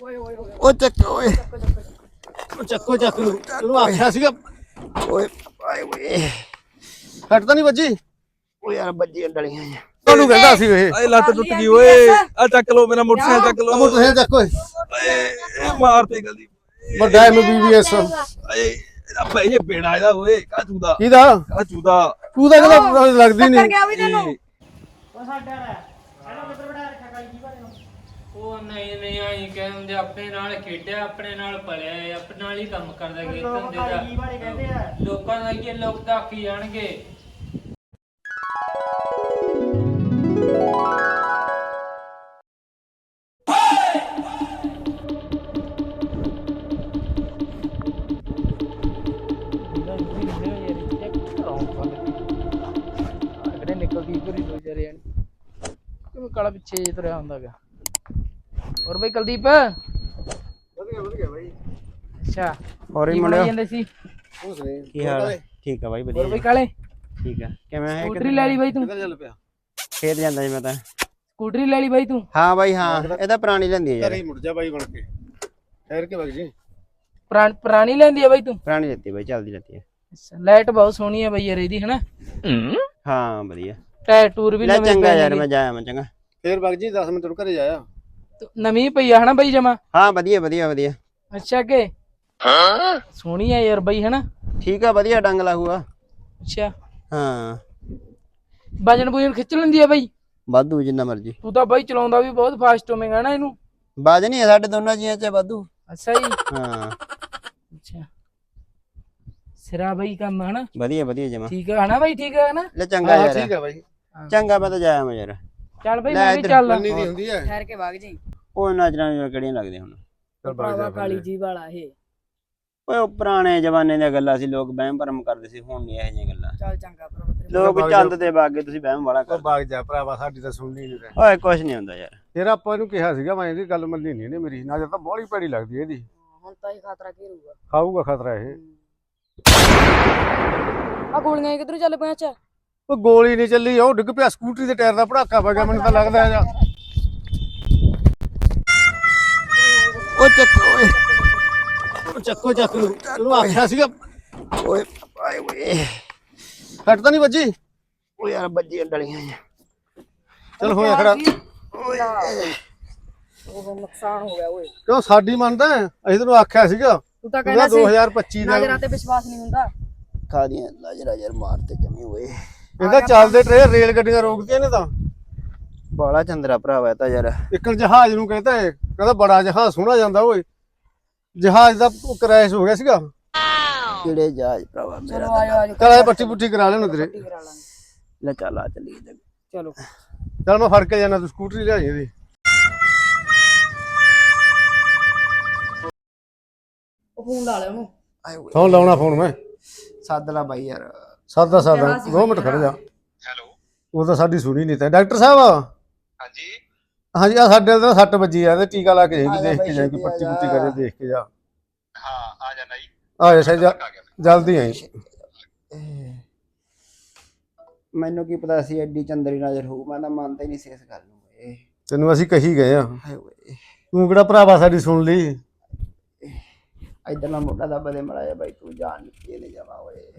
ਉਹ ਚੱਕ ਓਏ। ਉਹ ਚੱਕੋ ਚੱਕ। ਨੂੰ ਤੈਨੂੰ ਆਖਿਆ ਸੀਗਾ। ਓਏ ਆਏ ਓਏ। ਹਟਦਾ ਨਹੀਂ ਵੱਜੀ? ਓ ਯਾਰ ਬੱਜੀਆਂ ਡਲੀਆਂ ਆ ਤੁਹਾਨੂੰ ਕਹਿੰਦਾ ਸੀ ਇਹ। ਆਏ ਲੱਤ ਟੁੱਟ ਗਈ ਓਏ। ਆ ਚੱਕ ਲੋ ਮੇਰਾ ਮੋਟਰਸਾਈਕਲ ਚੱਕ ਅਮਰ ਲੋ ਤੁਸੀਂ ਚੱਕ ਓਏ। ਏ ਮਾਰ ਤੇ ਗਲਦੀ ਵੱਡਾ ਐਮਬੀਬੀਐਸ ਆਏ ਇਹਦਾ ਭਾਈ ਇਹ ਬੇੜਾ ਇਹਦਾ ਓਏ। ਕਾ ਚੂਦਾ ਕਿਹਦਾ? ਕਾ ਚੂਦਾ ਤੂੰ ਤਾਂ ਕਹਿੰਦਾ ਲੱਗਦੀ ਨਹੀਂ। ਗਿਆ ਵੀ ਤੈਨੂੰ। ਉਹ ਨਹੀਂ ਨਹੀਂ ਆਈ ਕਹਿੰਦੇ ਆਪਣੇ ਨਾਲ ਖੇਡਿਆ ਆਪਣੇ ਨਾਲ ਪਲਿਆ ਇਹ ਆਪਣੇ ਨਾਲ ਹੀ ਕੰਮ ਕਰਦਾ ਕਿ ਧੰਦੇ ਦਾ ਲੋਕਾਂ ਦਾ ਕੀ ਲੋਕ ਤਾਂ ਆਖੀ ਜਾਣਗੇ। ਕਿਹੜੇ ਨਿਕਲਦੀ ਪੂਰੀ ਦੋ ਕਾਲਾ ਪਿੱਛੇ ਤੁਰਿਆ ਹੁੰਦਾਗਾ ਹੋਰ ਬਈ ਕੁਲਦੀਪ? ਵਧੀਆ ਵਧੀਆ ਬਾਈ। ਅੱਛਾ। ਹੋਰ ਕੀ ਬਣਾਈ ਜਾਂਦੇ ਸੀ? ਕੀ ਹਾਲ ਹੈ? ਠੀਕ ਆ ਬਾਈ ਹੋਰ ਵਧੀਆ। ਬਈ ਕਾਲੇ ਠੀਕ ਆ। ਕਿਵੇਂ ਹੈ? ਸਕੂਟਰੀ ਲੈ ਲਈ ਬਾਈ ਤੂੰ? ਕਿੱਧਰ ਚੱਲ ਪਿਆ? ਖੇਤ ਜਾਂਦਾ ਜੀ ਮੈਂ ਤਾਂ। ਸਕੂਟਰੀ ਲੈ ਲਈ ਬਾਈ ਤੂੰ? ਹਾਂ ਬਾਈ ਹਾਂ। ਇਹ ਤਾਂ ਪੁਰਾਣੀ ਲੈਂਦੀ ਹੈ ਯਾਰ। ਘਰੇ ਹੀ ਮੁੜ ਜਾ ਬਾਈ ਬਣ ਕੇ। ਠਹਿਰ ਕੇ ਵਗ ਜੀ। ਪੁਰਾਣ- ਪੁਰਾਣੀ ਲੈਂਦੀ ਆ ਬਾਈ ਤੂੰ? ਪੁਰਾਣੀ ਲੈਤੀ ਬਾਈ ਚੱਲਦੀ ਲੈਤੀ ਹੈ ਅੱਛਾ ਲਾਈਟ ਬਹੁਤ ਸੋਹਣੀ ਆ ਬਾਈ ਯਾਰ ਇਹਦੀ ਹਨਾ? ਹਾਂ। ਵਧੀਆ। ਟਾਇਰ ਟੂਰ ਵੀ ਲੈ ਨਵੇਂ ਚੰਗਾ ਪਏ ਯਾਰ। ਮੈਂ ਜਾਇਆ ਮੈਂ ਚੰਗਾ। ਫੇਰ ਵਗ ਜੀ 10 ਮਿੰਟ ਨੂੰ ਘਰੇ ਜਾਇਆ ਨਵੀਂ ਪਈ ਆ ਹਨਾ ਬਾਈ ਜਮਾ? ਹਾਂ ਵਧੀਆ ਵਧੀਆ ਵਧੀਆ। ਅੱਛਾ ਕਿ? ਸੋਹਣੀ ਆ ਯਾਰ ਬਾਈ ਹਨਾ? ਠੀਕ ਆ ਵਧੀਆ ਡੰਗ ਲਾਹੂਗਾ ਅੱਛਾ। ਹਾਂ। ਵਜਨ ਬੁਜਨ ਖਿੱਚ ਲੈਂਦੀ ਆ ਬਾਈ? ਵਾਧੂ ਜਿੰਨਾ ਮਰਜ਼ੀ। ਤੂੰ ਤਾਂ ਬਾਈ ਚਲਾਉਂਦਾ ਵੀ ਬਹੁਤ ਫਾਸਟ ਹੋਵੇਂਗਾ ਨਾ ਇਹਨੂੰ। ਬਾਜ ਨਹੀਂ ਹੈ ਸਾਡੇ ਦੋਨਾਂ ਜੀਆਂ ਚ ਵਾਧੂ। ਅੱਛਾ ਜੀ। ਹਾਂ। ਅੱਛਾ। ਸਿਰਾ ਬਾਈ ਕੰਮ ਹਨਾ? ਵਧੀਆ ਵਧੀਆ ਜਮਾ। ਠੀਕ ਆ ਹਨਾ ਬਾਈ? ਠੀਕ ਆ ਹਨਾ? ਲੈ ਚੰਗਾ ਹਾਂ ਯਾਰ। ਠੀਕ ਆ ਬਾਈ। ਚੰਗਾ ਮੈਂ ਤਾਂ ਜਾਇਆ ਮੈਂ ਯਾਰ। ਚੱਲ ਬਾਈ ਮੈਂ ਵੀ ਚੱਲ। ਬੰਨੀ ਦੀ ਹੁੰਦੀ ਹੈ ਠਹਿਰ ਕੇ ਵਗ ਜੀ ਉਹ ਨਜ਼ਰਾਂ ਨੂੰ ਕਿਹੜੀਆਂ ਲੱਗਦੀਆਂ ਹੁਣ? ਚੱਲ ਵਗ ਜਾ ਵਾਲਾ ਇਹ। ਓਏ ਉਹ ਪੁਰਾਣੇ ਜ਼ਮਾਨੇ ਦੀਆਂ ਗੱਲਾਂ ਸੀ ਲੋਕ ਵਹਿਮ ਭਰਮ ਕਰਦੇ ਸੀ ਹੁਣ ਨਹੀਂ ਇਹੋ ਜਿਹੀਆਂ ਗੱਲਾਂ। ਚੱਲ ਚੰਗਾ ਪ੍ਰਭੂ ਲੋਕ ਬਾਗ ਚੰਦ ਤੇ ਬਾਗੇ ਤੁਸੀਂ ਵਹਿਮ ਵਾਲਾ ਉਹ ਕਰ। ਵਗ ਜਾ ਭਰਾਵਾ ਸਾਡੀ ਤਾਂ ਸੁਣਨੀ ਨਹੀਂ ਤੇ ਓਏ ਕੁਛ ਨਹੀਂ ਹੁੰਦਾ ਯਾਰ। ਫਿਰ ਆਪਾਂ ਇਹਨੂੰ ਕਿਹਾ ਸੀਗਾ ਮੈਂ ਇਹਦੀ ਗੱਲ ਮੰਨੀ ਨਹੀਂ ਇਹਨੇ ਮੇਰੀ ਨਾ ਤਾਂ ਬੋਲੀ ਭੈੜੀ ਲੱਗਦੀ ਹੈ ਇਹਦੀ। ਹੁਣ ਤਾਂ ਇਹ ਖਤਰਾ ਘੇਰੂਗਾ ਖਾਊਗਾ ਖਤਰਾ ਇਹ। ਆ ਗੋਲੀਆਂ ਕਿੱਧਰ ਚੱਲ ਪਿਆ ਅੱਛਾ। ਉਹ ਗੋਲੀ ਨਹੀਂ ਚੱਲੀ ਉਹ ਡਿੱਗ ਪਿਆ ਸਕੂਟਰੀ ਦੇ ਟਾਇਰ ਦਾ ਪੜਾਕਾ ਪੈ ਗਿਆ ਮੈਨੂੰ ਤਾਂ ਲੱਗਦਾ ਹੈ ਉਹ ਚੱਕ ਓਏ। ਉਹ ਚੱਕੋ ਚੱਕ ਨੂੰ ਤੈਨੂੰ ਆਖਿਆ ਸੀਗਾ। ਓਏ ਆਏ ਓਏ। ਹਟਦਾ ਨਹੀਂ ਵੱਜੀ? ਓ ਯਾਰ ਬੱਜੀਆਂ ਡਲੀਆਂ ਚਲ ਹੋਇਆ ਖੜਾ। ਉਹ ਨੁਕਸਾਨ ਹੋ ਗਿਆ ਓਏ। ਕਿਉਂ ਸਾਡੀ ਮੰਨਦਾ? ਅਸੀਂ ਤੈਨੂੰ ਆਖਿਆ ਸੀਗਾ। ਤੂੰ ਤਾਂ ਕਹਿੰਦਾ 2025 ਦਾ। ਨਜ਼ਰਾਂ ਤੇ ਵਿਸ਼ਵਾਸ ਨਹੀਂ ਹੁੰਦਾ। ਖਾਦੀਆਂ ਲਾਜਰਾ ਯਾਰ ਮਾਰ ਤੇ ਜਮੀ ਓਏ। ਇਹਦਾ ਚੱਲਦੇ ਟਰੇ ਰੇਲ ਗੱਡੀਆਂ ਰੋਕਦੀਆਂ ਨੇ ਤਾਂ। ਬਾਲਾ ਚੰਦਰਾ ਭਰਾਵਾ ਇਹ ਤਾਂ ਯਾਰ। ਇੱਕ ਜਹਾਜ਼ ਨੂੰ ਕਹਿੰਦਾ ਹੈ ਕਹਿੰਦਾ ਬੜਾ ਜਹਾਜ਼ ਸੋਹਣਾ ਜਾਂਦਾ ਓਏ। ਜਹਾਜ਼ ਦਾ ਕ੍ਰੈਸ਼ ਹੋ ਗਿਆ ਸੀਗਾ। ਕਿਹੜੇ ਜਹਾਜ਼ ਭਰਾਵਾ ਮੇਰਾ ਚਲੋ ਇਹ ਪੱਟੀ ਪੁੱਟੀ ਕਰਾ ਲੈਣ ਕਰਾ ਲਾਂਗੇ। ਲੈ ਚੱਲ ਆ ਚੱਲੀਏ ਤੇ। ਚਲੋ। ਚਲ ਮੈਂ ਫੜ ਕੇ ਜਾਣਾ ਤੂੰ ਸਕੂਟਰੀ ਲਿਆਈ ਇਹਦੀ। ਉਹ ਫੋਨ ਲਾ ਲਿਆ ਉਹਨੂੰ। ਆਏ ਫੋਨ ਲਾਉਣਾ ਫੋਨ ਮੈਂ। ਸੱਦ ਲਾ ਬਾਈ ਯਾਰ। ਸਾਦਾ ਸਾਦਾ 2 ਮਿੰਟ ਖੜ ਜਾ। ਹੈਲੋ। ਉਹ ਤਾਂ ਸਾਡੀ ਸੁਣੀ ਨਹੀਂ ਤਾਂ। ਡਾਕਟਰ ਸਾਹਿਬ। ਹਾਂਜੀ। ਹਾਂਜੀ ਆ ਸਾਡੇ ਦਾ ਸੱਟ ਵੱਜੀ ਆ ਤੇ ਟੀਕਾ ਲਾ ਕੇ ਜਾਈਂ ਦੇਖ ਕੇ ਜਾਈਂ ਕੋਈ ਪੱਟੀ। ਪੁੱਟੀ ਕਰੇ ਦੇਖ ਕੇ ਜਾ। ਹਾਂ ਆ ਜਾਣਾ ਜੀ ਆ ਜਲਦੀ ਆਈ। ਮੈਨੂੰ ਕੀ ਪਤਾ ਸੀ ਐਡੀ ਚੰਦਰੀ ਨਜ਼ਰ ਹੋਊ ਮੈਂ ਤਾਂ ਮੰਨਦਾ ਹੀ ਨਹੀਂ ਸੀ ਇਸ ਗੱਲ ਨੂੰ। ਓਏ ਤੈਨੂੰ ਅਸੀਂ ਕਹੀ ਗਏ ਆ। ਤੂੰ ਕਿਹੜਾ ਭਰਾਵਾ ਸਾਡੀ ਸੁਣ ਲਈ? ਇਧਰ ਨਾ ਮੋਢਾ ਦਾ ਬਦੇ ਮੜਾਇਆ ਬਾਈ ਤੂੰ ਜਾਣ ਨਿੱਕੀ ਨੇ ਜਾਵਾ ਓਏ।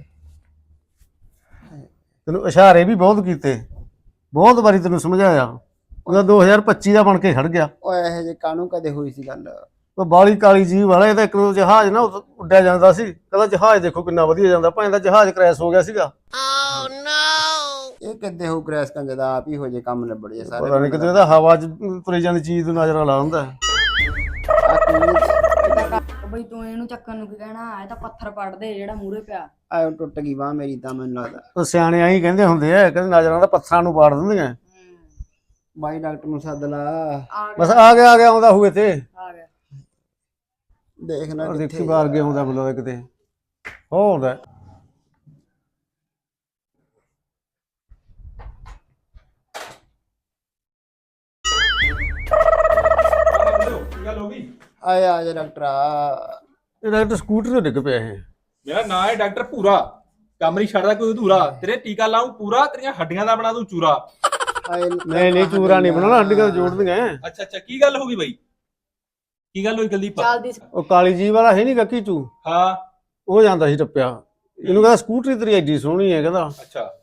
ਤੈਨੂੰ ਇਸ਼ਾਰੇ ਵੀ ਬਹੁਤ ਕੀਤੇ। ਬਹੁਤ ਵਾਰੀ ਤੈਨੂੰ ਸਮਝਾਇਆ। ਉਹਦਾ 2025 ਦਾ ਬਣ ਕੇ ਖੜ ਗਿਆ। ਓਏ ਇਹ ਜੇ ਕਾਨੂੰ ਕਦੇ ਹੋਈ ਸੀ ਗੱਲ? ਉਹ ਬਾਲੀ ਕਾਲੀ ਜੀ ਵਾਲਾ ਇਹਦਾ ਇੱਕ ਦੋ ਜਹਾਜ਼ ਨਾ ਉੱਡਿਆ ਜਾਂਦਾ ਸੀ। ਕਹਿੰਦਾ ਜਹਾਜ਼ ਦੇਖੋ ਕਿੰਨਾ ਵਧੀਆ ਜਾਂਦਾ। ਭਾਵੇਂ ਦਾ ਜਹਾਜ਼ ਕ੍ਰੈਸ਼ ਹੋ ਗਿਆ ਸੀਗਾ। ਇਹ ਕਿੱਦੇ ਹੋ ਕ੍ਰੈਸ਼ ਕੰਜ ਦਾ? ਆਪ ਹੀ ਹੋ ਜੇ ਕੰਮ ਨਿਬੜ ਜੇ ਸਾਰੇ ਪਤਾ ਨਹੀਂ ਕਿਤੇ ਇਹਦਾ ਹਵਾ 'ਚ ਤੁਰੀ ਜਾਂਦੀ ਚੀਜ਼ ਨੂੰ ਨਜ਼ਰ ਲਾ ਹੁੰਦਾ। ਬਈ ਤੂੰ ਇਹਨੂੰ ਚੱਕਣ ਨੂੰ ਕੀ ਕਹਿਣਾ? ਇਹ ਤਾਂ ਪੱਥਰ ਪੜਦੇ ਜਿਹੜਾ ਮੂਰੇ ਪਿਆ। ਆਇਓ ਟੁੱਟ ਗਈ ਬਾਹ ਮੇਰੀ ਤਾਂ ਮੈਨੂੰ ਲੱਗਦਾ। ਉਹ ਸਿਆਣੇ ਆਈ ਕਹਿੰਦੇ ਹੁੰਦੇ ਆ ਕਹਿੰਦੇ ਨਜ਼ਰਾਂ ਦਾ ਪੱਥਰਾਂ ਨੂੰ ਪਾੜ ਦਿੰਦੀਆਂ। ਬਾਈ ਡਾਕਟਰ ਨੂੰ ਸੱਦ ਲਾ। ਆ ਬਸ ਆ ਗਿਆ ਆ ਗਿਆ ਆਉਂਦਾ ਹੋਏ ਤੇ ਆ ਗਿਆ। ਦੇਖਣਾ ਔਰ ਦੇਖੀ ਬਾਹਰ ਗਿਆ ਆਉਂਦਾ ਬੁਲਾਵੇ ਕਿਤੇ। ਹੋ ਕੀ ਆਇਆ ਆ ਜਾ ਡਾਕਟਰ ਆ। ਇਹ ਡਾਕਟਰ ਸਕੂਟਰ ਤੇ ਡਿੱਗ ਪਿਆ ਇਹ। ਮੇਰਾ ਨਾਂ ਹੈ ਡਾਕਟਰ ਭੂਰਾ। ਕੰਮ ਨਹੀਂ ਛੱਡਦਾ ਕੋਈ ਅਧੂਰਾ। ਤੇਰੇ ਟੀਕਾ ਲਾਉਂ ਪੂਰਾ ਤੇਰੀਆਂ ਹੱਡੀਆਂ ਦਾ ਬਣਾ ਦੂੰ ਚੂਰਾ। ਆਏ ਨਹੀਂ ਨਹੀਂ ਚੂਰਾ ਨਹੀਂ ਬਣਾਉਣਾ ਹੱਡੀਆਂ ਤਾਂ ਜੋੜ ਦੀਆਂ ਅੱਛਾ ਅੱਛਾ ਕੀ ਗੱਲ ਹੋ ਗਈ ਬਾਈ? ਕੀ ਗੱਲ ਹੋਈ ਕੁਲਦੀਪ? ਚੱਲਦੀ ਉਹ ਕਾਲੀ ਜੀ ਵਾਲਾ ਹੈ ਨਹੀਂ ਗੱਕੀ ਤੂੰ ਹਾਂ। ਉਹ ਜਾਂਦਾ ਸੀ ਟੱਪਿਆ। ਇਹਨੂੰ ਕਹਿੰਦਾ ਸਕੂਟਰੀ ਤੇਰੀ ਐਡੀ ਸੋਹਣੀ ਹੈ ਕਹਿੰਦਾ। ਅੱਛਾ।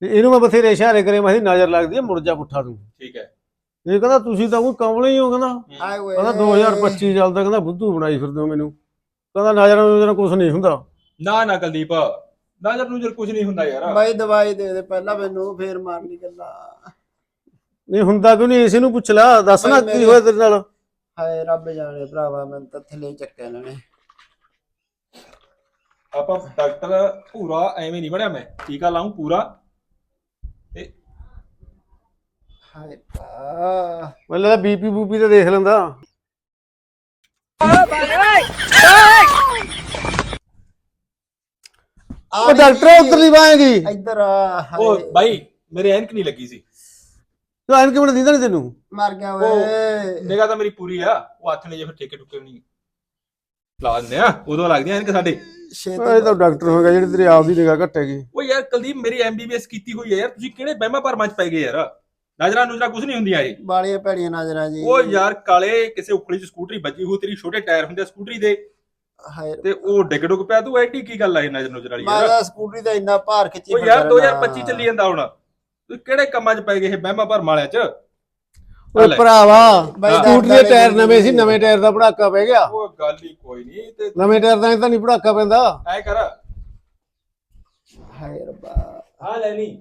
ਤੇ ਇਹਨੂੰ ਮੈਂ ਬਥੇਰੇ ਇਸ਼ਾਰੇ ਕਰੇ ਮੈਂ ਕਿਹਾ ਨਜ਼ਰ ਲੱਗਦੀ ਹੈ ਮੁੜ ਜਾ ਪੁੱਠਾ ਤੂੰ। ਠੀਕ ਹੈ। ਇਹ ਕਹਿੰਦਾ ਤੁਸੀਂ ਤਾਂ ਕੋਈ ਕਮਲੇ ਹੀ ਹੋ ਕਹਿੰਦਾ। ਆਏ ਓਏ। ਕਹਿੰਦਾ 2025 ਚੱਲਦਾ ਕਹਿੰਦਾ ਬੁੱਧੂ ਬਣਾਈ ਫਿਰਦੇ ਹੋ ਮੈਨੂੰ। ਕਹਿੰਦਾ ਨਜ਼ਰ ਨਜ਼ਰ ਕੁਝ ਨਹੀਂ ਹੁੰਦਾ। ਨਾ ਨਾ ਕੁਲਦੀਪ ਨਜ਼ਰ ਨੂਜਰ ਕੁਝ ਨਹੀਂ ਹੁੰਦਾ ਯਾਰ। ਬਾਈ ਦਵਾਈ ਦੇ ਦੇ ਪਹਿਲਾਂ ਮੈਨੂੰ ਫੇਰ ਮਾਰਨੀ ਗੱਲਾਂ। ਨਹੀਂ ਹੁੰਦਾ ਕਿਉਂ ਨਹੀਂ? ਇਸੇ ਨੂੰ ਪੁੱਛ ਲੈ ਦੱਸ ਨਾ ਕੀ ਹੋਇਆ ਤੇਰੇ ਨਾਲ। ਹਾਏ ਰੱਬ ਜਾਣੇ ਭਰਾਵਾ ਮੈਨੂੰ ਤਾਂ ਥੱਲੇ ਹੀ ਚੱਕਿਆ ਇਹਨਾਂ ਨੇ। ਆਪਾਂ ਡਾਕਟਰ ਪੂਰਾ ਐਵੇਂ ਨਹੀਂ ਬਣਿਆ ਮੈਂ। ਟੀਕਾ ਲਾਉਂ ਪੂਰਾ। ਤੇ ਹਾਏ ਪਾ ਮੈਨੂੰ ਲੱਗਦਾ ਬੀਪੀ ਬੂਪੀ ਤੇ ਦੇਖ ਲੈਂਦਾ। ਉਹ ਡਾਕਟਰ ਉੱਤਰ ਨਹੀਂ ਪਾਏਗੀ ਇੱਧਰ ਆ ਉਹ ਹਾਏ ਬਾਈ ਮੇਰੇ ਐਨਕ ਨਹੀਂ ਲੱਗੀ ਸੀ। ਤੂੰ ਐਨ ਕਿਵੇਂ ਦਿੰਦਾ ਨਹੀਂ ਤੈਨੂੰ? ਮਰ ਗਿਆ ਓਏ। ਨਿਗਾਹ ਤਾਂ ਮੇਰੀ ਪੂਰੀ ਆ ਉਹ ਹੱਥ ਨੇ ਜੇ ਫਿਰ ਠੇਕੇ ਟੁੱਕੇ ਨਹੀਂ। ਲਾ ਦਿੰਦੇ ਆ ਉਦੋਂ ਲੱਗਦੀਆਂ ਐਨਕ ਸਾਡੇ। ਇਹ ਤਾਂ ਡਾਕਟਰ ਹੋਏਗਾ ਜਿਹੜੀ ਤੇਰੀ ਆਪ ਦੀ ਨਿਗਾਹ ਘਟੇਗੀ ਉਹ ਯਾਰ ਕੁਲਦੀਪ ਮੇਰੀ ਐਮਬੀਬੀਐਸ ਕੀਤੀ ਹੋਈ ਹੈ ਯਾਰ ਤੁਸੀਂ ਕਿਹੜੇ ਬਹਿਮਾ ਭਰਮਾਂ ਚ ਪੈ ਗਏ ਯਾਰ? ਨਜ਼ਰਾਂ ਨੂਜਰਾਂ ਕੁਝ ਨਹੀਂ ਹੁੰਦੀਆਂ ਇਹ ਬਾਲੀਆਂ ਭੈੜੀਆਂ ਨਜ਼ਰਾਂ ਜੀ। ਉਹ ਯਾਰ ਕਾਲੇ ਕਿਸੇ ਉਖਲੀ ਚ ਸਕੂਟਰੀ ਵੱਜੀ ਹੋਈ ਤੇਰੀ ਛੋਟੇ ਟਾਇਰ ਹੁੰਦੇ ਆ ਸਕੂਟਰੀ ਦੇ। ਹਾਏ ਤੇ ਉਹ ਡਿੱਗ ਡੁੱਗ ਪਿਆ ਤੂੰ ਐਡੀ ਕੀ ਗੱਲ ਆ ਇਹ ਨਜ਼ਰ ਨੂਜਰ ਵਾਲੀ ਯਾਰ? ਤਾਂ ਸਕੂਟਰੀ ਦਾ ਇੰਨਾ ਭਾਰ ਖਿੱਚੀ ਉਹ ਯਾਰ ਫਿਰਦਾ ਰਹਿਣਾ। 2025 ਚੱਲੀ ਜਾਂਦਾ ਹੁਣ। ਤੂੰ ਕਿਹੜੇ ਕੰਮਾਂ 'ਚ ਪੈ ਗਏ ਇਹ ਬਹਿਮਾ ਭਰਮ ਵਾਲਿਆਂ 'ਚ? ਓਏ। ਭਰਾਵਾ ਬਾਈ ਸਕੂਟਰੀ ਦੇ ਟਾਇਰ ਨਵੇਂ ਸੀ ਨਵੇਂ ਟਾਇਰ ਦਾ ਪੜਾਕਾ ਪੈ ਗਿਆ। ਉਹ ਗੱਲ ਹੀ ਕੋਈ ਨਹੀਂ ਤੇ ਨਵੇਂ ਟਾਇਰ ਦਾ ਤਾਂ ਨਹੀਂ ਪੜਾਕਾ ਪੈਂਦਾ। ਐ ਕਰ। ਹਾਏ ਰੱਬਾ। ਆ ਲੈ ਲਈ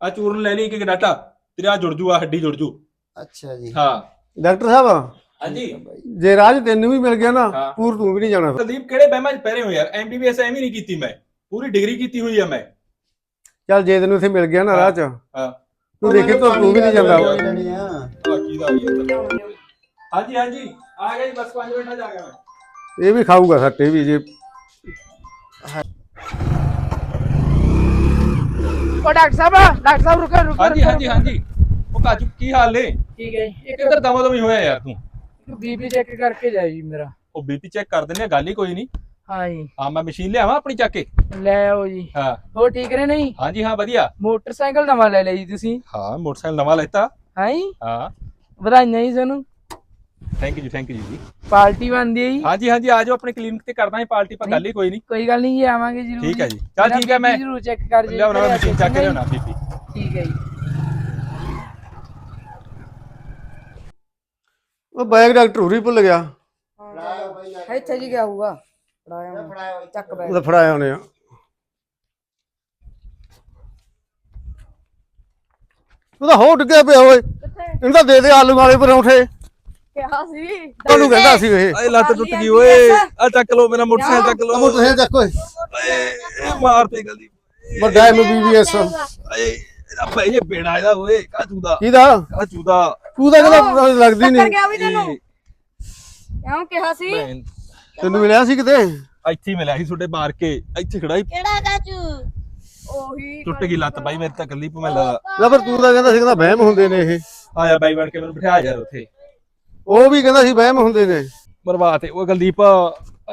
ਆ ਚੂਰਨ ਲੈ ਲਈ ਕਿ ਡਾਟਾ ਤੇਰਾ ਜੁੜ ਜੂ ਆ ਹੱਡੀ ਜੁੜ ਜੂ। ਅੱਛਾ ਜੀ। ਹਾਂ। ਡਾਕਟਰ ਸਾਹਿਬ ਹਾਂਜੀ। ਜੇ ਰਾਜ ਤੈਨੂੰ ਵੀ ਮਿਲ ਗਿਆ ਨਾ ਹਾਂ। ਪੂਰ ਤੂੰ ਵੀ ਨਹੀਂ ਜਾਣਾ। ਕੁਲਦੀਪ ਕਿਹੜੇ ਬਹਿਮਾ 'ਚ ਪੈ ਰਹੇ ਹੋ ਯਾਰ? ਐਮਬੀਬੀਐਸ ਐਵੇਂ ਨਹੀਂ ਕੀਤੀ ਮੈਂ। ਪੂਰੀ ਡਿਗਰੀ ਕੀਤੀ ਹੋਈ ਆ ਮੈਂ। ਚੱਲ ਜੇ ਤੈਨੂੰ ਇੱਥੇ ਮਿਲ ਗਿਆ ਨਾ ਰਾਹ ਚ ਹਾਂ। ਤੂੰ ਦੇਖੇ ਤਾਂ ਤੂੰ ਵੀ ਨਹੀਂ ਜਾਂਦਾ। ਆ ਕੀ ਦਾ ਹੋਈ ਜਾਂਦਾ ਹਾਂਜੀ ਹਾਂਜੀ। ਆ ਗਿਆ ਜੀ ਬਸ 5 ਮਿੰਟਾਂ 'ਚ ਆ ਗਿਆ ਮੈਂ। ਇਹ ਵੀ ਖਾਊਗਾ ਸੱਟੇ ਵੀ ਜੇ ਉਹ ਡਾਕਟਰ ਸਾਹਿਬ ਡਾਕਟਰ ਸਾਹਿਬ ਰੁਕੋ ਰੁਕੋ ਹਾਂਜੀ ਹਾਂਜੀ ਹਾਂਜੀ। ਉਹ ਕਾਜੂ ਕੀ ਹਾਲ ਨੇ? ਠੀਕ ਹੈ ਜੀ। ਇੱਕ ਕਿੱਧਰ ਦਮਾ ਦਮੀ ਹੋਇਆ ਯਾਰ ਤੂੰ। ਬੀਪੀ ਚੈੱਕ ਕਰਕੇ ਜਾਓ ਜੀ ਮੇਰਾ। ਉਹ ਬੀਪੀ ਚੈੱਕ ਕਰ ਦਿੰਦੇ ਆ ਗੱਲ ਹੀ ਕੋਈ ਨਹੀਂ। ਹਾਂ ਜੀ। ਹਾਂ ਮੈਂ ਮਸ਼ੀਨ ਲਿਆਵਾਂ ਆਪਣੀ ਚੱਕ ਕੇ? ਲੈ ਆਓ ਜੀ। ਹਾਂ। ਹੋਰ ਠੀਕ ਨੇ ਨਹੀਂ? ਹਾਂਜੀ ਹਾਂ ਵਧੀਆ। ਮੋਟਰਸਾਈਕਲ ਨਵਾਂ ਲੈ ਲਿਆ ਜੀ ਤੁਸੀਂ। ਹਾਂ ਮੋਟਰਸਾਈਕਲ ਨਵਾਂ ਲੈਤਾ। ਹਾਂ ਜੀ। ਹਾਂ। ਵਧਾਈਆਂ ਜੀ ਤੁਹਾਨੂੰ। ਥੈਂਕ ਯੂ ਥੈਂਕ ਯੂ ਜੀ ਪਾਰਟੀ ਬਣਦੀ ਹੈ ਜੀ। ਹਾਂਜੀ ਹਾਂਜੀ ਆ ਜਾਓ ਆਪਣੇ ਕਲੀਨਿਕ ਤੇ ਕਰਦਾ ਹਾਂ ਪਾਰਟੀ ਪਰ ਗੱਲ ਹੀ ਕੋਈ ਨਹੀਂ ਕੋਈ ਗੱਲ ਨਹੀਂ ਜੀ ਆਵਾਂਗੇ ਜਰੂਰ। ਠੀਕ ਹੈ ਜੀ। ਚੱਲ ਠੀਕ ਹੈ ਮੈਂ ਜਰੂਰ ਚੈੱਕ ਕਰ ਜੀ ਲਿਆਉਣਾ ਮੈਂ ਮਸ਼ੀਨ ਚੱਕ ਕੇ ਲਿਆਉਣਾ ਬੀਪੀ ਠੀਕ ਹੈ ਜੀ। ਉਹ ਬੈਗ ਡਾਕਟਰ ਹੋਰੀ ਭੁੱਲ ਗਿਆ। ਇੱਥੇ ਜੀ ਗਿਆ ਹੋਊਗਾ। ਫੜਾਇਆ ਚੱਕ ਬੈ ਉਹਦਾ ਫੜਾਇਆ ਉਹਨੇ ਆ। ਉਹਦਾ ਹੋ ਡਿੱਗਿਆ ਪਿਆ ਓਏ। ਇਹਨੂੰ ਤਾਂ ਦੇ ਦੇ ਆਲੂ ਵਾਲੇ ਪਰੌਂਠੇ। ਕਿਹਾ ਸੀ ਤੁਹਾਨੂੰ ਕਹਿੰਦਾ ਸੀ ਇਹ। ਏ ਲੱਤ ਟੁੱਟ ਗਈ ਓਏ। ਆ ਚੱਕ ਲਓ ਮੇਰਾ ਮੋਟਰਸਾਈਕਲ ਚੱਕ ਉਹ ਤੁਸੀਂ ਚੱਕ ਓਏ। ਏ ਮਾਰ ਤੇ ਗਲਦੀ ਵੱਡਾ ਐਮਬੀਬੀਐਸ ਏ ਇਹਦਾ ਭਾਈ ਇਹ ਬੇੜਾ ਇਹਦਾ ਓਏ ਕਾਚੂ ਦਾ? ਕਿਹਦਾ? ਕਾਚੂ ਦਾ? ਤੂੰ ਤਾਂ ਕਹਿੰਦਾ ਲੱਗਦੀ ਕਰ ਨਹੀਂ। ਗਿਆ ਵੀ ਤੈਨੂੰ। ਕਿਉਂ ਕਿਹਾ ਸੀ? ਤੈਨੂੰ ਮਿਲਿਆ ਸੀ ਕਿਤੇ? ਇੱਥੇ ਹੀ ਮਿਲਿਆ ਸੀ ਤੁਹਾਡੇ ਮਾਰ ਕੇ। ਇੱਥੇ ਖੜਾ ਹੀ ਕਿਹੜਾ ਕਾਚੂ ਉਹੀ ਟੁੱਟ ਗਈ ਲੱਤ ਬਾਈ ਮੇਰੇ ਤਾਂ ਕੱਲੀ ਭਮੈਲਾ। ਨਾ ਪਰ ਤੂੰ ਤਾਂ ਕਹਿੰਦਾ ਸੀ ਕਹਿੰਦਾ ਵਹਿਮ ਹੁੰਦੇ ਨੇ ਇਹ। ਆਇਆ ਬਾਈ ਬਣ ਕੇ ਮੈਨੂੰ ਬਿਠਾ ਯਾਰ ਉੱਥੇ। ਉਹ ਵੀ ਕਹਿੰਦਾ ਸੀ ਵਹਿਮ ਹੁੰਦੇ ਨੇ। ਮਰਵਾ ਤੇ ਉਹ ਕੁਲਦੀਪ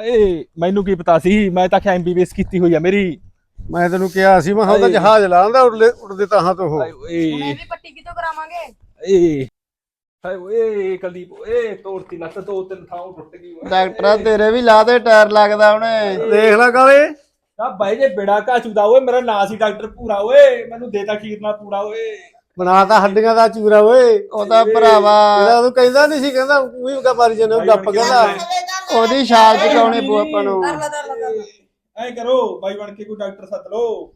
ਏ ਮੈਨੂੰ ਕੀ ਪਤਾ ਸੀ? ਮੈਂ ਤਾਂ ਕਿਹਾ ਐਮਬੀਬੀਐਸ ਕੀਤੀ ਹੋਈ ਆ ਮੇਰੀ। ਮੈਂ ਤੈਨੂੰ ਕਿਹਾ ਸੀ ਮੈਂ ਕਿਹਾ ਉਹਦਾ। ਜਹਾਜ਼ ਲਾਉਂਦਾ ਉੜਦੇ ਉੜਦੇ ਤਾਂ ਤੋਂ ਉਹ। ਓਏ। ਵੀ ਪੱਟੀ ਕਿਤੋਂ ਕਰਾਵਾਂਗੇ? ਏ। ਹਾਏ ਓਏ ਕੁਲਦੀਪ ਓਏ ਤੋੜਤੀ ਲੱਤ ਦੋ ਤਿੰਨ ਥਾਂ ਟੁੱਟ ਗਈ ਓਏ। ਡਾਕਟਰਾਂ ਤੇਰੇ ਵੀ ਲਾ ਦੇ ਟਾਇਰ ਲੱਗਦਾ ਉਹਨੇ ਦੇਖ ਲੈ ਕਾਲੇ। ਆ ਬਾਈ ਜੇ ਬੇੜਾ ਕਾਚੂਦਾ ਓਏ ਮੇਰਾ ਨਾਂ ਸੀ ਡਾਕਟਰ ਪੂਰਾ ਓਏ। ਮੈਨੂੰ ਦੇਤਾ ਖੀਰ ਨਾਲ ਪੂਰਾ ਓਏ। ਬਣਾਤਾ ਹੱਡੀਆਂ ਦਾ ਚੂਰਾ ਓਏ। ਉਹਦਾ ਭਰਾਵਾ। ਇਹਦਾ ਉਹਨੂੰ ਕਹਿੰਦਾ ਨਹੀਂ ਸੀ ਕਹਿੰਦਾ ਉਹੀ ਜਾਂਦੇ ਉਹ ਗੱਪ ਕਹਿੰਦਾ। ਉਹਦੀ ਛਾਲ ਚਕਾਉਣੀ ਪਊ ਆਪਾਂ ਨੂੰ। ਐ ਕਰੋ ਬਾਈ ਬਣ ਕੇ ਕੋਈ ਡਾਕਟਰ ਸੱਦ ਲਓ।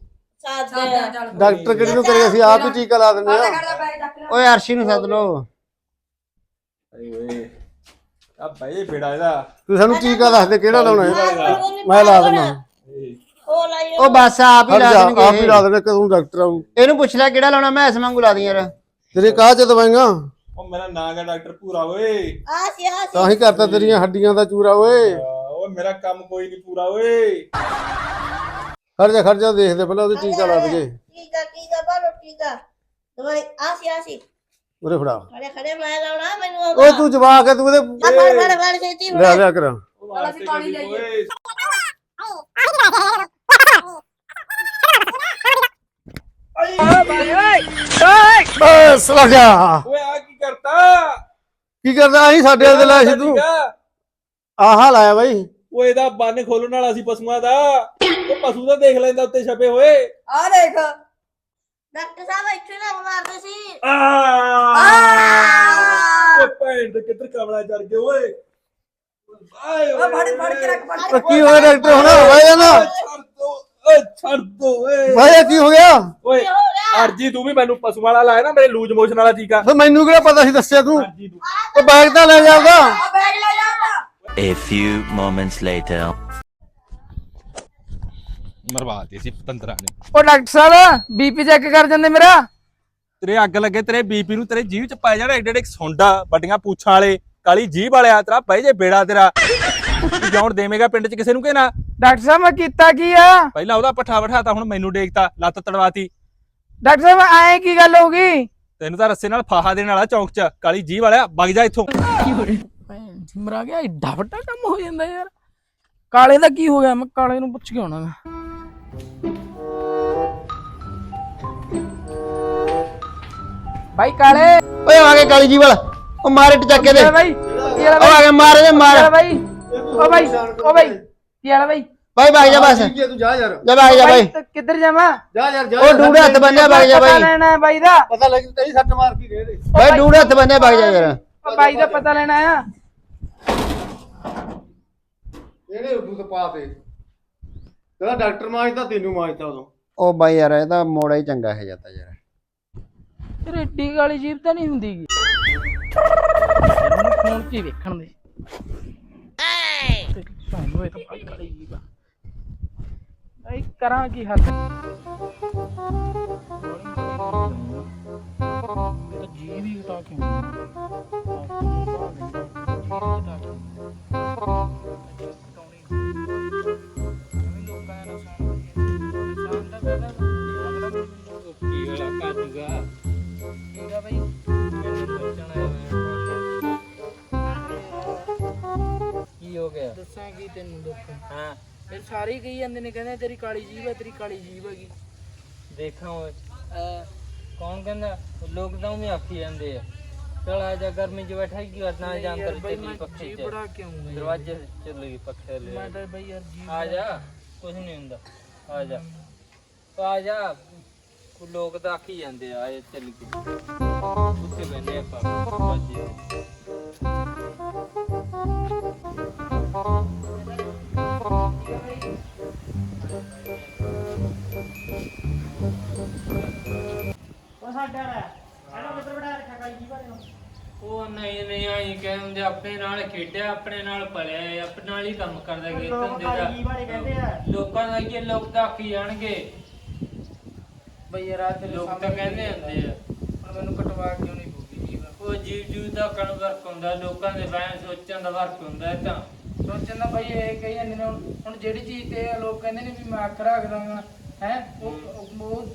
ਡਾਕਟਰ ਕਿਹੜੀ ਨੂੰ ਕਰੇ ਅਸੀਂ ਆਪ ਹੀ ਟੀਕਾ ਲਾ ਦਿੰਦੇ ਆ। ਓਏ ਅਰਸ਼ੀ ਨੂੰ ਸੱਦ ਲੋ ਆਏ ਓਏ ਆ ਬਾਈ ਬੇੜਾ ਇਹਦਾ। ਤੂੰ ਸਾਨੂੰ ਟੀਕਾ ਦੱਸ ਦੇ ਕਿਹੜਾ ਲਾਉਣਾ ਹੈ? ਮੈਂ ਲਾ ਦਿੰਦਾ। ਏ, ਉਹ ਬਸ ਆਪ ਹੀ ਹਟ ਲਾ ਜਾ ਆਪ ਹੀ ਦੇਣਗੇ ਲਾ ਦੇਣਾ ਕਦੋਂ ਡਾਕਟਰ ਆਊ? ਇਹਨੂੰ ਪੁੱਛ ਲੈ ਕਿਹੜਾ ਲਾਉਣਾ? ਮੈਂ ਇਸ ਵਾਂਗੂ ਲਾ ਦੀ ਯਾਰ ਤੇਰੇ ਕਾਹ ਚ ਦਵਾਈਆਂ? ਉਹ ਮੇਰਾ ਨਾਂ ਹੈ ਡਾਕਟਰ ਪੂਰਾ ਓਏ। ਤਾਂ ਹੀ ਕਰਤਾ ਤੇਰੀਆਂ ਹੱਡੀਆਂ ਦਾ ਚੂਰਾ ਓਏ। ਆ, ਓਏ ਮੇਰਾ ਕੰਮ ਕੋਈ ਨਹੀਂ ਪੂਰਾ ਓਏ। ਖੜ ਜਾ ਖੜ ਜਾ ਦੇਖਦੇ ਪਹਿਲਾਂ ਉਹਦੇ ਟੀਕਾ ਲਾ ਦਈਏ। ਟੀਕਾ ਟੀਕਾ ਬਾਲੋ ਟੀਕਾ। ਦਵਾਈ ਆਸੀ ਆਸੀ ਉਰੇ ਫੜਾ। ਖੜੇ ਖੜੇ ਮੈਂ ਲਾਉਣਾ ਮੈਨੂੰ ਓਏ ਆਉਂਦਾ ਤੂੰ ਜਵਾਕ ਹੈ ਤੂੰ ਆ ਇਹਦੇ ਫੜ ਫੜ ਫੜ ਛੇਤੀ ਲਿਆ ਲਿਆ ਕਰਾਂ। ਉਹ ਵਾਸਤੇ ਪਾਣੀ ਓਏ। ਬਸ ਲੱਗ। ਗਿਆ ਓਏ ਆ ਕੀ ਕਰਤਾ? ਕੀ ਕਰਦਾ? ਆਹੀ ਸਾਡੇ ਦੇ ਲਾਇਆ ਸੀ ਤੂੰ। ਆਹਾ ਲਾਇਆ ਬਾਈ। ਉਹ ਇਹਦਾ ਬੰਨ ਖੋਲਣ ਵਾਲਾ ਸੀ ਪਸ਼ੂਆਂ ਦਾ। ਉਹ ਪਸ਼ੂ ਤਾਂ ਦੇਖ ਲੈਂਦਾ ਉੱਤੇ ਛਪੇ ਹੋਏ। ਆ ਦੇਖ। ਡਾਕਟਰ ਸਾਹਿਬ ਇੱਥੇ ਨਾ ਮਾਰਦੇ ਸੀ। ਓਏ ਭੈਣ ਤੇ ਕਿੱਧਰ ਕਮਲਾ ਚੜ ਗਿਆ ਓਏ। ਆਏ ਆ ਫੜ ਫੜ ਕੇ ਰੱਖ ਫੜ ਉਹ ਕੀ ਹੋਇਆ ਡਾਕਟਰ? ਹੁਣ ਵਾਇਆ ਨਾ ਛੱਡ ਦੋ। ਓਏ ਛੱਡ ਦੋ ਓਏ। ਵਾਇਆ ਕੀ ਹੋ ਗਿਆ? ਓਏ ਅਰਜੀ ਤੂੰ ਵੀ ਮੈਨੂੰ ਪਸ਼ੂ ਵਾਲਾ ਲਾਇਆ ਨਾ ਮੇਰੇ ਲੂਜ ਮੋਸ਼ਨ ਵਾਲਾ ਟੀਕਾ। ਫਿਰ ਮੈਨੂੰ ਕਿਹੜਾ ਪਤਾ ਸੀ ਦੱਸਿਆ ਤੂੰ? ਅਰਜੀ ਤੂੰ। ਉਹ ਬੈਗ ਤਾਂ ਲੈ ਜਾਊਗਾ ਆ ਬੈਗ ਲੈ ਜਾ ਆਪਣਾ। A few moments later. ਮਰਵਾਤੀ ਸੀ ਪਤੰਦਰਾ ਨੇ। ਉਹ ਡਾਕਟਰ ਸਾਹਿਬ ਬੀਪੀ ਚੈੱਕ ਕਰ ਜਾਂਦੇ ਮੇਰਾ। ਤੇਰੇ ਅੱਗ ਲੱਗੇ ਤੇਰੇ ਬੀਪੀ ਨੂੰ ਤੇਰੇ ਜੀਭ ਚ ਪੈ ਜਾਣਾ ਏਡੇ ਏਡੇ ਸੁੰਡਾ ਵੱਡੀਆਂ ਪੂਛਾਂ ਵਾਲੇ ਕਾਲੀ ਜੀਭ ਵਾਲਿਆ ਤੇਰਾ ਪੈ ਜੇ ਬੇੜਾ ਤੇਰਾ। ਤੂੰ ਜਾਉਣ ਦੇਵੇਂਗਾ ਪਿੰਡ ਚ ਕਿਸੇ ਨੂੰ ਕਿ ਨਾ? ਡਾਕਟਰ ਸਾਹਿਬ ਮੈਂ ਕੀਤਾ ਕੀ ਆ? ਪਹਿਲਾਂ ਉਹਦਾ ਪੱਠਾ ਬਿਠਾਤਾ ਹੁਣ ਮੈਨੂੰ ਡੇਕਤਾ ਲੱਤ ਤੜਵਾਤੀ। ਡਾਕਟਰ ਸਾਹਿਬ ਐ ਕੀ ਗੱਲ ਹੋ ਗਈ? ਤੈਨੂੰ ਤਾਂ ਰੱਸੇ ਨਾਲ ਫਾਹਾ ਦੇਣ ਵਾਲਾ ਚੌਂਕ ਚ ਕਾਲੀ ਜੀਭ ਵਾਲਿਆ ਵਗ ਜਾ ਇੱਥੋਂ। ਮਰਾ ਗਿਆ ਏਡਾ ਵੱਡਾ ਕੰਮ ਹੋ ਜਾਂਦਾ ਯਾਰ। ਕਾਲੇ ਦਾ ਕੀ ਹੋ ਗਿਆ? ਮੈਂ ਕਾਲੇ ਨੂੰ ਪੁੱਛ ਕੇ ਆਉਣਾ ਮੈਂ ਬਾਈ ਕਾਲੇ! ਓਏ ਆ ਕੇ ਕਾਲੀ ਜੀ ਵਾਲਾ। ਉਹ ਮਾਰੇ ਟਚੱਕੇ ਦੇ। ਬਾਈ? ਆ ਉਹ ਆ ਕੇ ਮਾਰ ਦੇ ਮਾਰ। ਬਾਈ? ਓ ਬਾਈ ਓ ਬਾਈ ਕੀ ਹਾਲ ਆ ਬਾਈ? ਬਾਈ ਭਾਈ ਜਾ ਬਸ। ਠੀਕ ਹੈ ਤੂੰ ਜਾ ਯਾਰ। ਜਾ ਭਾਈ ਜਾ ਬਾਈ। ਭਾਈ ਤੇ ਕਿੱਧਰ ਜਾਵਾਂ? ਜਾ ਯਾਰ ਜਾ ਉਹ ਡੂੜੇ ਹੱਥ ਬੰਨਿਆ ਭਾਈ ਜਾ ਪਤਾ ਭਾਈ ਲੈਣਾ ਹੈ ਬਾਈ ਦਾ। ਪਤਾ ਲੱਗ ਤੇਰੀ ਸੱਟ ਮਾਰ ਕੀ ਦੇ ਦੇ ਭਾਈ ਡੂੜੇ ਹੱਥ ਬੰਨਿਆ ਭਾਈ ਜਾ ਯਾਰ। ਓ ਬਾਈ ਦਾ ਪਤਾ ਲੈਣਾ ਆ। ਇਹਨੇ ਉਦੋਂ ਤਾਂ ਪਾ ਤੇ। ਤੇਰਾ ਡਾਕਟਰ ਮਾਜਦਾ ਤੈਨੂੰ ਮਾਜਦਾ ਉਦੋਂ। ਉਹ ਬਾਈ ਯਾਰ ਇਹ ਤਾਂ ਮੋੜਾ ਹੀ ਚੰਗਾ ਹੈ ਜਾਂਦਾ ਯਾਰ। ਤੇਰੇ ਏਡੀ ਵਾਲੀ ਜੀਬ ਤਾਂ ਨਹੀਂ ਹੁੰਦੀ ਗੀ ਫੋਨ 'ਚ ਹੀ ਵੇਖਣ ਦੇ। ਸਾਨੂੰ ਇਹ ਤਾਂ ਪੱਕ ਵਾਲੀ ਜੀਬ ਆ ਐ ਕਰਾਂ ਕੀ ਹੱਲ ਇਹ ਤਾਂ ਜੀਬ ਹੀ ਉਟਾ ਕੇ ਕੀ ਹੋ ਗਿਆ। ਦੱਸਾਂ ਕੀ ਤੈਨੂੰ ਦੁੱਖ। ਹਾਂ। ਇਹ ਸਾਰੇ ਹੀ ਕਹੀ ਜਾਂਦੇ ਨੇ ਕਹਿੰਦੇ ਤੇਰੀ ਕਾਲੀ ਜੀਬ ਹੈ ਤੇਰੀ ਕਾਲੀ ਜੀਬ ਹੈਗੀ ਦੇਖਾਂ ਓਏ। ਅਹ ਕੌਣ ਕਹਿੰਦਾ? ਲੋਕ ਤਾਂ ਵੀ ਆਖੀ ਜਾਂਦੇ ਆ। ਚਲ ਆ ਜਾ ਗਰਮੀ ਚ ਬੈਠਾ ਕੀ ਕਰਨਾ? ਜਾ ਯਾਰ ਅੰਦਰ ਬਈ ਚੱਲੀ ਮੈਂ ਪੱਖੇ ਚ। ਬੜਾ ਕਿਉਂ ਹੈ ਦਰਵਾਜ਼ੇ ਤੇ ਚੱਲੀ ਪੱਖੇ ਮੈਂ ਲੈ ਤਾਂ ਬਈ ਯਾਰ ਜੀਬ ਆ ਜਾ। ਕੁਝ ਨਹੀਂ ਹੁੰਦਾ। ਆ ਜਾ। ਉਹ ਆ ਜਾ। ਲੋਕ ਤਾਂ ਆਖੀ ਜਾਂਦੇ ਆ ਇਹ ਚੱਲ ਕੇ। ਉੱਥੇ ਬੈਠੇ ਆਪਾਂ। ਦਰਵਾਜ਼ੇ ਤੇ। ਉਹ ਨਹੀਂ ਨਹੀਂ ਆਈ ਕਹਿੰਦੇ ਆਪਣੇ ਨਾਲ ਖੇਡਿਆ ਆਪਣੇ ਨਾਲ ਪਲਿਆ ਇਹ ਆਪਣੇ ਨਾਲ ਹੀ ਕੰਮ ਕਰਦਾ ਕਿ ਹੁੰਦੇ ਦਾ। ਲੋਕਾਂ ਦਾ ਕੀ ਲੋਕ ਤਾਂ ਆਖੀ ਜਾਣਗੇ। ਬਈ ਯਾਰ ਆ ਤੇ ਲੋਕ ਤਾਂ ਕਹਿੰਦੇ ਹੁੰਦੇ ਆ। ਪਰ ਮੈਨੂੰ ਕਟਵਾ ਕਿਉਂ ਨਹੀਂ ਪਊਗੀ ਜੀਬ ਉਹ ਜੀਵ ਜੀਵ ਦਾ ਕਣ ਵਰਕ ਹੁੰਦਾ ਲੋਕਾਂ ਦੇ ਵਹਿਮ ਸੋਚਾਂ ਦਾ ਵਰਕ ਹੁੰਦਾ ਇਹ ਤਾਂ। ਸੋਚਣ ਦਾ ਬਈ ਇਹ ਕਹੀ ਜਾਂਦੇ ਨੇ ਹੁਣ ਹੁਣ ਜਿਹੜੀ ਚੀਜ਼ ਤੇ ਲੋਕ ਕਹਿੰਦੇ ਨੇ ਵੀ ਮੈਂ ਅੱਖ ਰੱਖਦਾ ਹਾਂ ਹੈ ਉਹ ਉਹ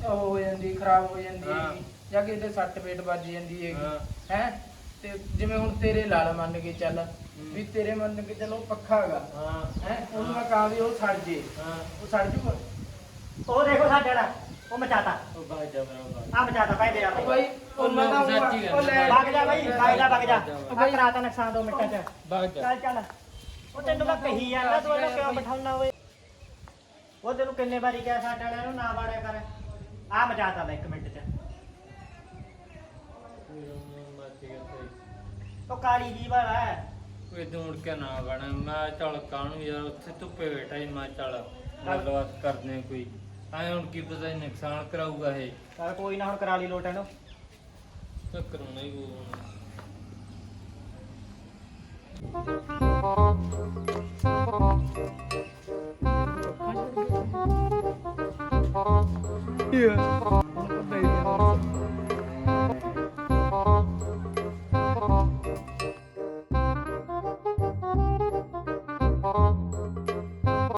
ਉਹ ਹੋ ਜਾਂਦੀ ਖਰਾਬ ਹੋ ਜਾਂਦੀ ਹਾਂ। ਹੈਗੀ। ਜਾਂ ਕਿਤੇ ਸੱਟ ਪੇਟ ਵੱਜ ਜਾਂਦੀ ਹੈਗੀ। ਹਾਂ। ਹੈ? ਤੇ ਜਿਵੇਂ ਹੁਣ ਤੇਰੇ ਲਾਲ ਮੰਨ ਕੇ ਚੱਲ ਵੀ ਤੇਰੇ ਮੰਨ ਕੇ ਚੱਲ ਉਹ ਪੱਖਾ ਹੈਗਾ। ਹਾਂ। ਹੈ? ਉਹਨੂੰ ਮੈਂ ਕਹਾਂ ਵੀ ਉਹ ਸੜ ਜੇ। ਹਾਂ। ਉਹ ਸੜ ਜੂਗਾ। ਉਹ ਦੇਖੋ ਸਾਡਾ ਵਾਲਾ ਉਹ ਮਚਾਤਾ। ਉਹ ਬਾਹਰ ਜਾ ਬਰਾਬਰ ਆ ਮਚਾਤਾ ਭਾਈ ਦੇ ਆ ਉਹ ਬਈ ਉਹ ਮੈਂ ਤਾਂ ਉਹ ਲੈ ਵਗ ਜਾ। ਭਾਈ ਵਗ ਜਾ ਵਗ ਜਾ। ਆ ਕਰਾਤਾ ਨੁਕਸਾਨ 2 ਮਿੰਟਾਂ ਚ। ਬਾਹਰ ਜਾ। ਚੱਲ ਚੱਲ। ਉਹ ਤੈਨੂੰ ਮੈਂ ਕਹੀ ਜਾਂਦਾ ਤੂੰ ਇਹਨੂੰ ਕਿਉਂ ਬਿਠਾਉਣਾ ਓਏ? ਉਹ ਤੈਨੂੰ ਕਿੰਨੇ ਵਾਰੀ ਕਿਹਾ ਸਾਡਾ ਵਾਲਿਆਂ ਨੂੰ ਨਾ ਵਾੜਿਆ ਕਰ। ਆ ਮਚਾਤਾ ਲੈ 1 ਮਿੰਟ ਚ। ਉਹ ਕਾਲੀ ਜੀ ਵਾਲਾ ਹੈ। ਕੋਈ ਦੂਰ ਕੇ ਨਾ ਬਣਾ ਮੈਂ ਚੱਲ ਕਾਹਨੂੰ ਯਾਰ ਉੱਥੇ ਧੁੱਪੇ ਬੈਠਾ ਹੀ ਮੈਂ ਚੱਲ ਗੱਲਬਾਤ ਕਰਦੇ ਕੋਈ। ਐ ਹੁਣ ਕੀ ਪਤਾ ਇਹ ਨੁਕਸਾਨ ਕਰਾਊਗਾ ਇਹ। ਚੱਲ ਕੋਈ ਨਾ ਹੁਣ ਕਰਾ ਲਈ ਲੋਟ ਇਹਨੂੰ ਤਾਂ ਕਰਾਉਣਾ ਹੀ ਉਹ Yeah.